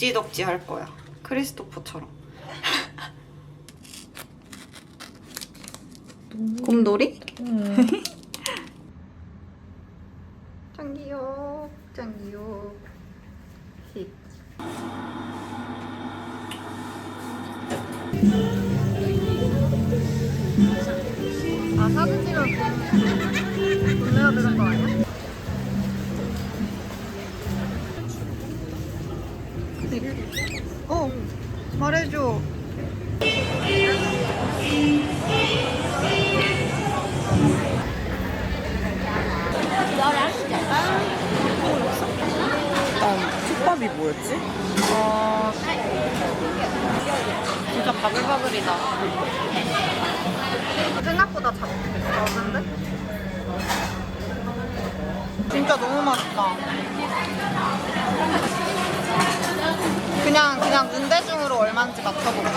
덕지덕지 할 거야. 크리스토퍼처럼. 곰돌이? 응. 짱귀여워. 짱귀여워. 진짜 너무 맛있다. 그냥 그냥 눈대중으로 얼마인지 맞춰보자.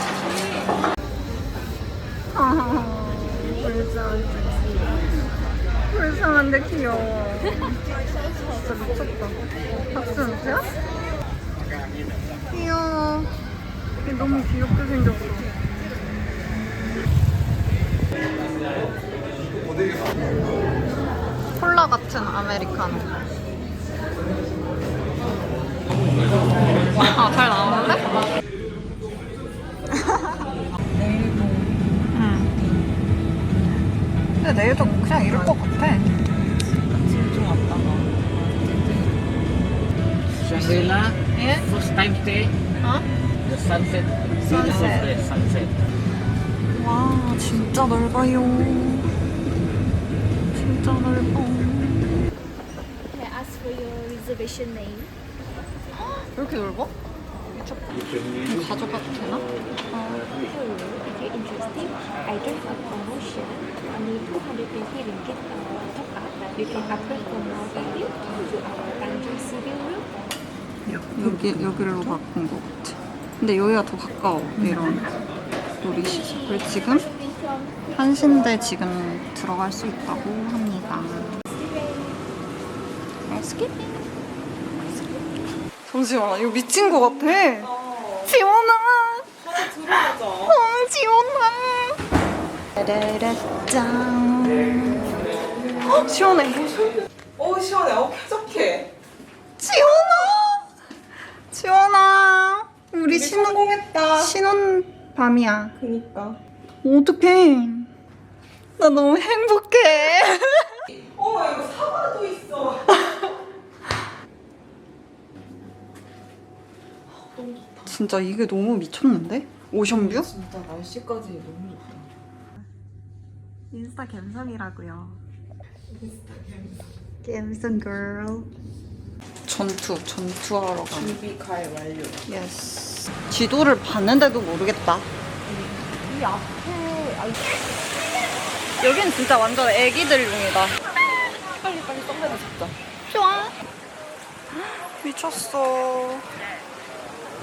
불쌍한데 불쌍한데 귀여워. 진짜 미쳤다. 박스는트야? 귀여워. 얘 너무 귀엽게 생겼어. 콜라 같 은 아메리카노. 아, 잘 나오는데? 응. 근데 내일도 그냥 이럴 것 같아. 좀 왔다가. Shangri-La, 예? first time stay, 어? the sunset. Beautiful Sunset. sunset. 와, 진짜 넓어요. 진짜 넓어. Can I ask for reservation name? 왜 이렇게 넓어? 미쳤다. 이거 가져가도 되나? If you're interested, I do have promotion. Only 220 ringgit uh, top up. You can upgrade for more value to our Tanjung Civil room. 여기, 여기로 바꾼 것 같아. 근데 여기가 더 가까워, 이런 놀이시설. 그리고 지금 한신대 지금 들어갈 수 있다고 합니다. 잠시만, 이거 미친 것 같아. 지원아! 들어가자. 어, 지원아! 짠. 어, 시원해. 오 시원해. 어 쾌적해. 지원아! 지원아! 우리 신혼, 성공했다. 신혼 밤이야. 그니까. 어떡해. 나 너무 행복해. 어 이거 사과도 있어. 너무 좋다. 진짜 이게 너무 미쳤는데? 오션뷰? 진짜 날씨까지 너무 좋다. 인스타 갬성이라고요. 갬성 girl. 전투, 전투하러 가는. 준비 갈 완료. 예스. 지도를 봤는데도 모르겠다. 이 앞에 아, 여긴 진짜 완전 애기들용이다. 빨리 빨리 썸네일 잡자. 좋아. 미쳤어.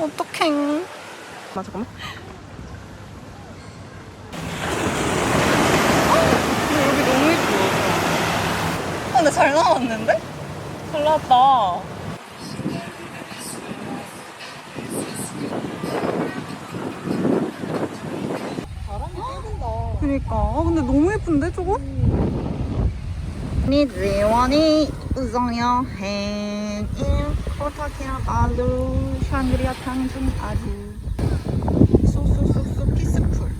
어떡해. 아 잠깐만. 근데 여기 너무 예뻐. 어, 근데 잘 나왔는데? 잘 나왔다. 그니까. 아, 근데 너무 예쁜데, 저거? 니 지원이 우정여 행 코타키나발루 샹그리아 탕중 아주 쏘쏘쏘쏘 피스풀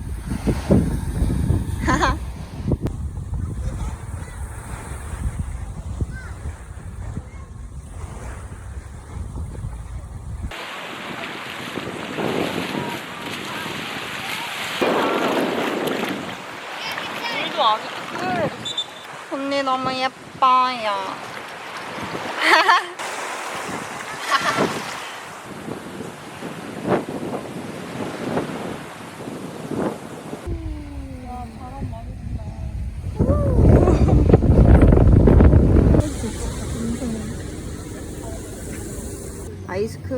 뜨끈해. 언니 너무 예뻐요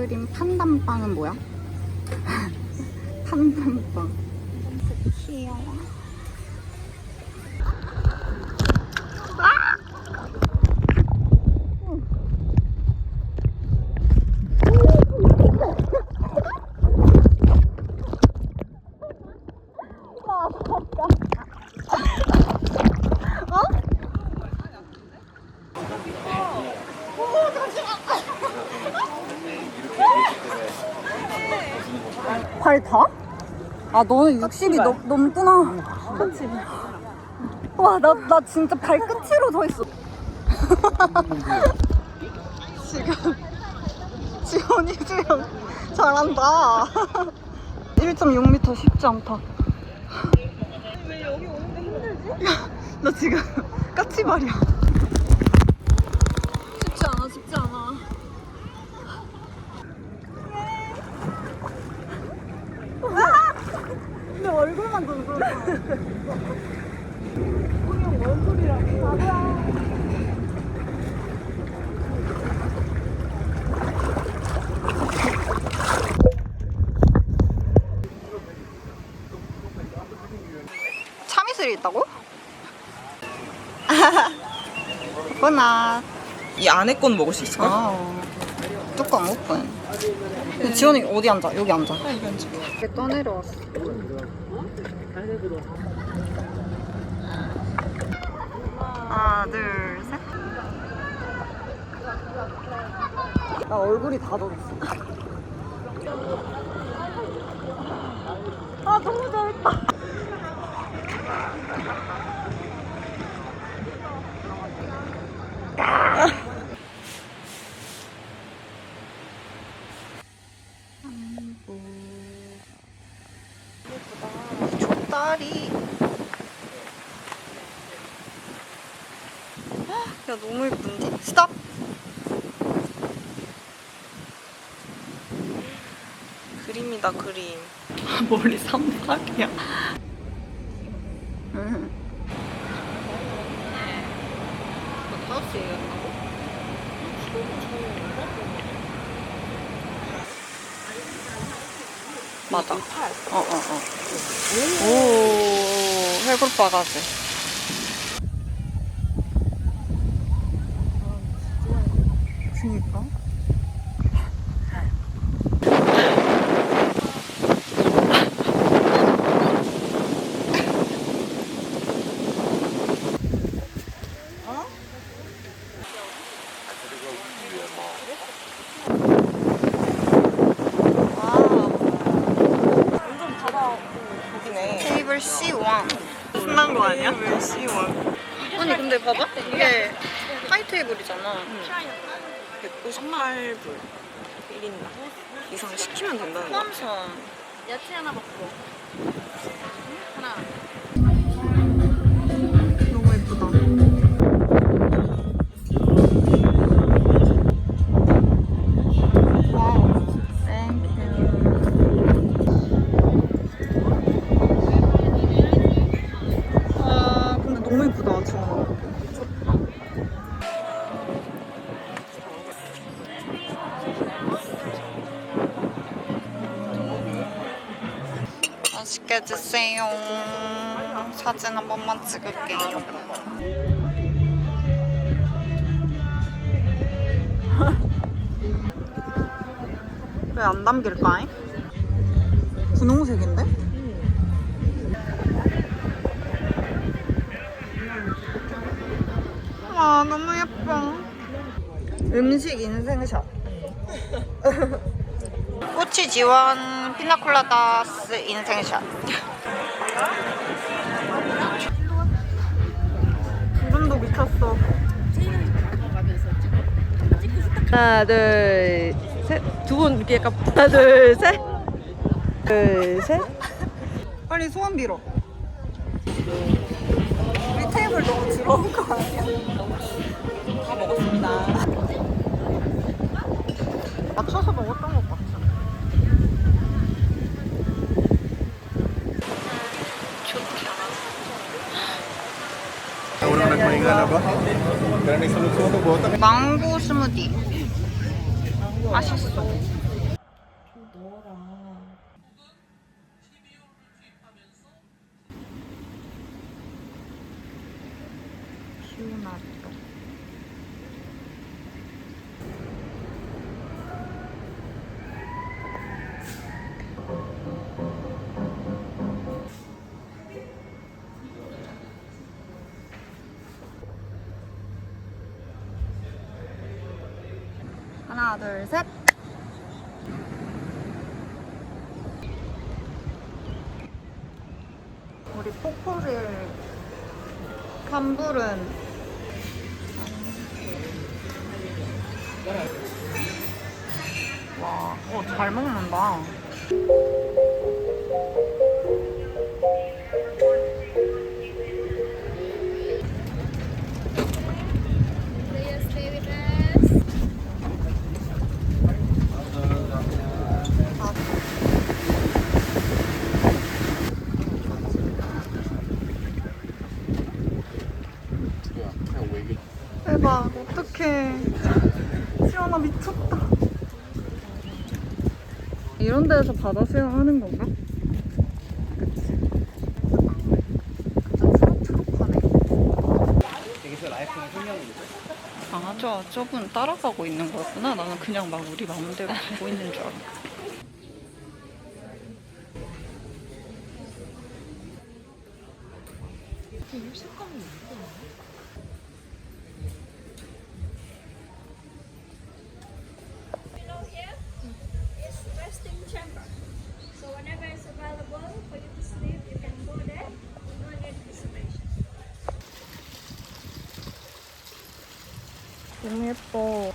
아이스크림 판단빵은 뭐야? 판단빵 귀여워 말 타? 아 너는 60이 넘, 넘구나. 와, 나, 나 진짜 발끝으로 서 있어. 지금, 지원이 주영 잘한다. 1.6m 쉽지 않다. 왜 여기 오는데 힘들지? 나 지금 까치발이야. 쉽지 않아, 쉽지 않아. 내 얼굴만 던져. 참이슬이 있다고? 코코넛. 이 안에 건 먹을 수 있을까? 아, 뚜껑 오픈. 지원이 어디 앉아? 여기 앉아. 이렇게 떠내려왔어. 하나, 둘, 셋. 나 얼굴이 다 젖었어. 아, 너무 잘했다. 족다리. 야 너무 예쁜데? 스탑. 그림이다 그림. 머리 삼각이야. 응. 다섯 얘기했다고? 맞아. 어, 어, 어. 오, 해골 바가지. 그니까. 와우. 여기네. 테이블 C1. 신난 C1? 아니 근데 봐봐 이게 하이 테이블이잖아. 158불 1인당 이상 시키면 된다는 거 포함선. 야채 하나 먹고. 드세요. 사진 한 번만 찍을게요. 왜 안 담길까잉? 분홍색인데? 와 너무 예뻐. 음식 인생샷. 지원 피나콜라다스 인생샷. 구름도 미쳤어. 하나 둘셋두 분 이렇게 약간 하나 둘셋 둘셋 빨리 소원 빌어. 우리 테이블 너무 더러운 거 아니야? 다 먹었습니다 맞춰서 먹었 망고 스무디. 맛있어. 둘, 셋. 우리 폭포를 간불은 와, 어, 잘 먹는다. 이런 데에서 바다 수영하는 건가? 그치. 초록초록하네. 여기서 라이프는 설명이 아, 저, 저분 따라가고 있는 거였구나. 나는 그냥 막 우리 마음대로 가고 있는 줄 알았어. Below here is resting chamber. So whenever it's available for you to sleep, you can go there. No need reservation. 너무 예뻐.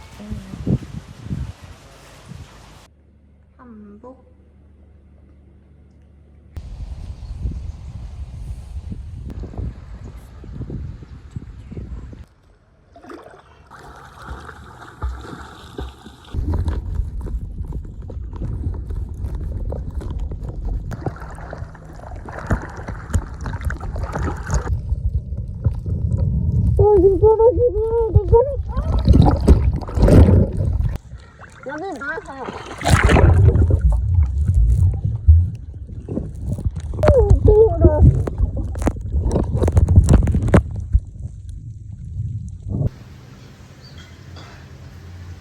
한복.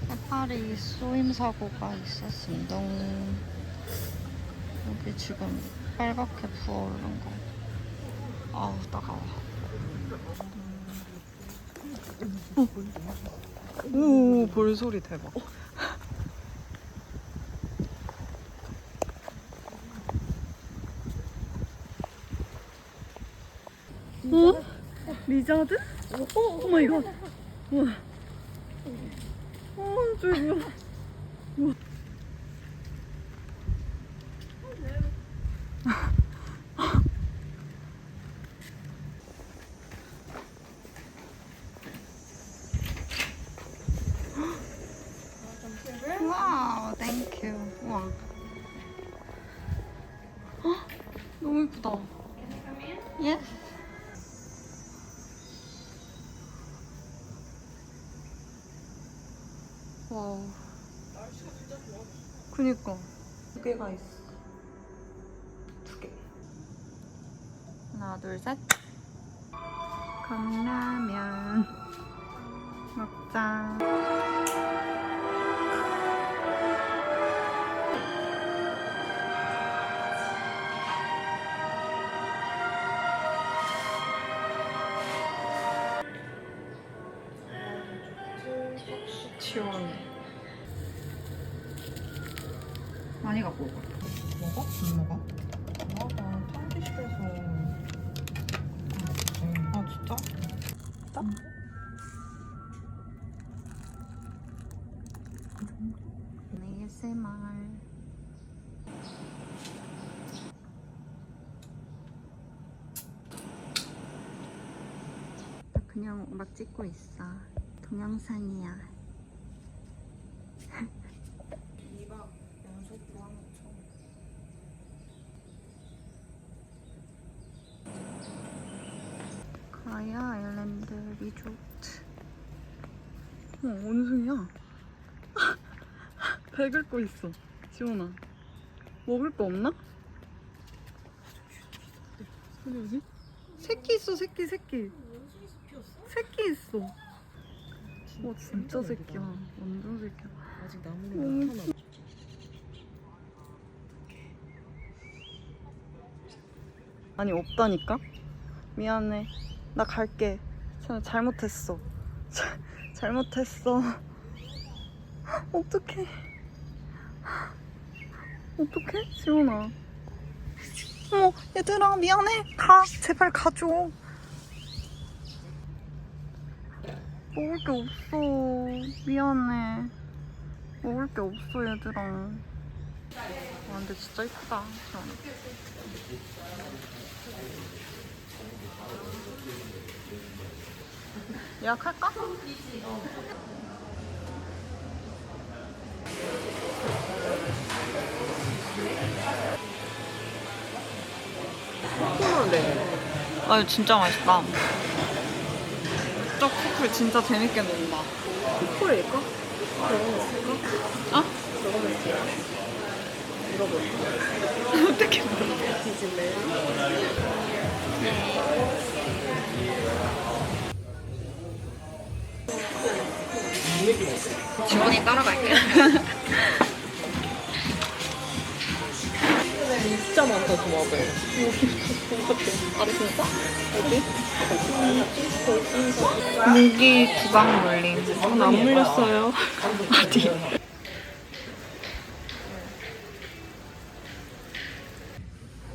해 파리 쏘임 사고가 있었습니다. 여기 지금 빨갛게 부어오른 거. 아우 따가워. 오, 볼 소리 대박. 어? 리자드? 오 마이 갓. 우와. 어, 저 그니까. 두 개가 있어. 두 개. 하나, 둘, 셋. 컵라면. 먹자. 시원해. 많이 갖고 올 거야. 먹어? 안 먹어? 나가 탕비실에서 아 진짜? 진짜? ASMR. 나 그냥 막 찍고 있어. 동영상이야 아일랜드 리조트. 어, 원숭이야. 배 긁고 있어. 지원아. 먹을 거 없나? 어디 어디? 새끼 있어, 새끼, 새끼. 새끼 있어. 어, 진짜 새끼야. 완전 새끼야. 아직 못 하나 아니 없다니까? 미안해. 나 갈게. 자, 잘못했어. 자, 잘못했어. 어떡해. 어떡해? 지원아. 어머 얘들아 미안해 가 제발 가줘 먹을 게 없어 미안해 먹을 게 없어 얘들아 아 근데 진짜 이쁘다 예약할까? 아 이거 진짜 맛있다. 저 커플 진짜 재밌게 논다. 콜일까? 어? 어떻게 물어 봐 지원이 따라갈게 진짜 많다 조합을. 아 진짜? 어디? 무기 두방 물림 안 물렸어요. 어디?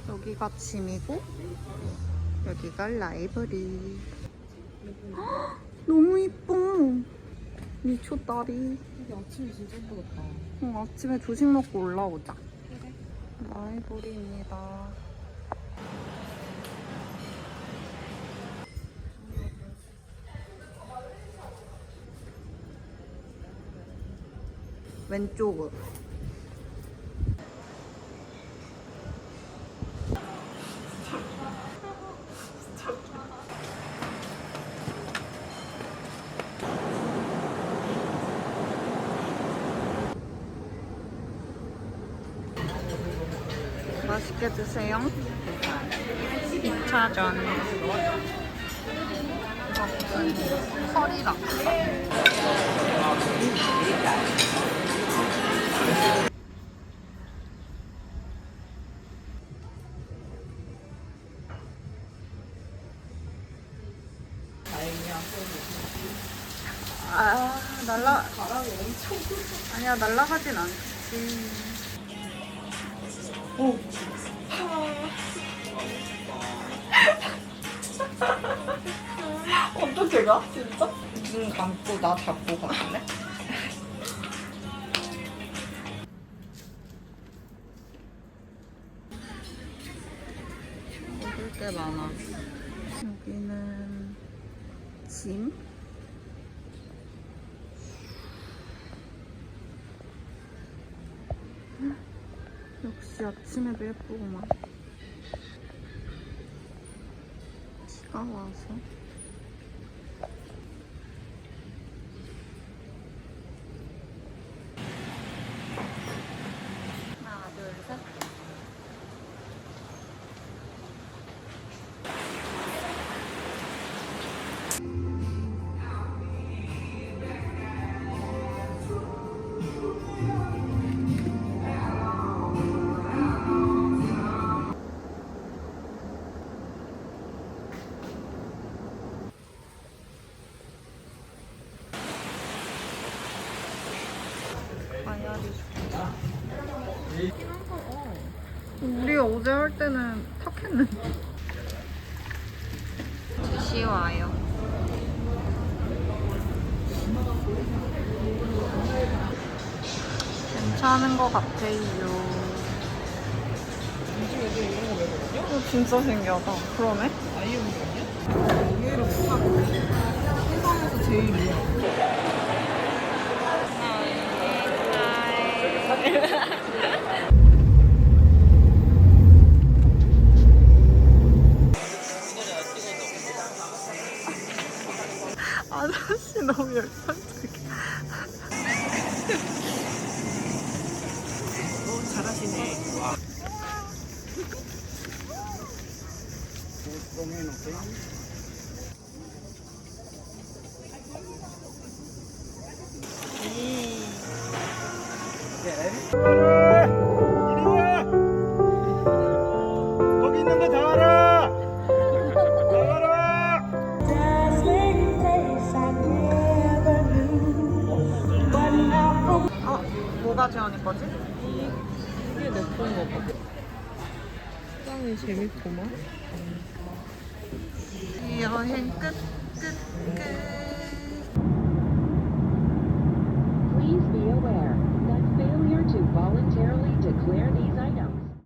여기가 짐이고 여기가 라이브리 헉, 너무 이뻐 미초 딸이 아침에 진짜 예쁘겠다. 어, 아침에 조식 먹고 올라오자. 라이브리입니다. 왼쪽으로 맛있게 드세요. 2차전. 이거 커리랑. 아, 날라. 아니야, 날라가진 않지. 어떻게 가? 진짜? 눈 감고 나 잡고 갈래? 먹을 게 많아. 여기는 짐. 역시 아침에도 예쁘구만. 어제 할 때는 탁했는데. 쉬워요. 괜찮은 것 같아요. 어, 진짜 신기하다. 그러네? 의외로 세상에서 제일 위에. 아저씨 너무 열정적이야. 이리 풍광